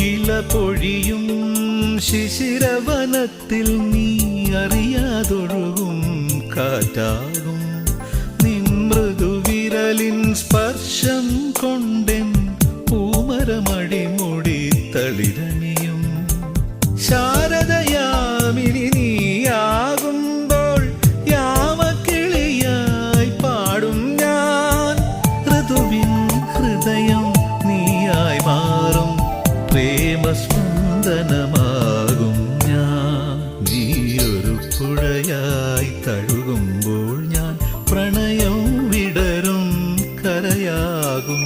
ഇല പൊഴിയും ശിശിരവനത്തിൽ നീ അറിയാതൊഴുകും കാറ്റാകും. നിൻ മൃദുവിരലിൻ സ്പർശം കൊണ്ടെൻ പൂമരമടിമുടി തളിരണിയും ശാരദയാമിനി നീയാകുമ്പോൾ യാമക്കിളിയായി പാടും ഞാൻ. ഋതുവിൻ ഹൃദയം പ്രേമസ്പന്ദനമാകും ഞാൻ. നീയൊരു പുഴയായി തഴുകുമ്പോൾ ഞാൻ പ്രണയം വിടരും കരയാകും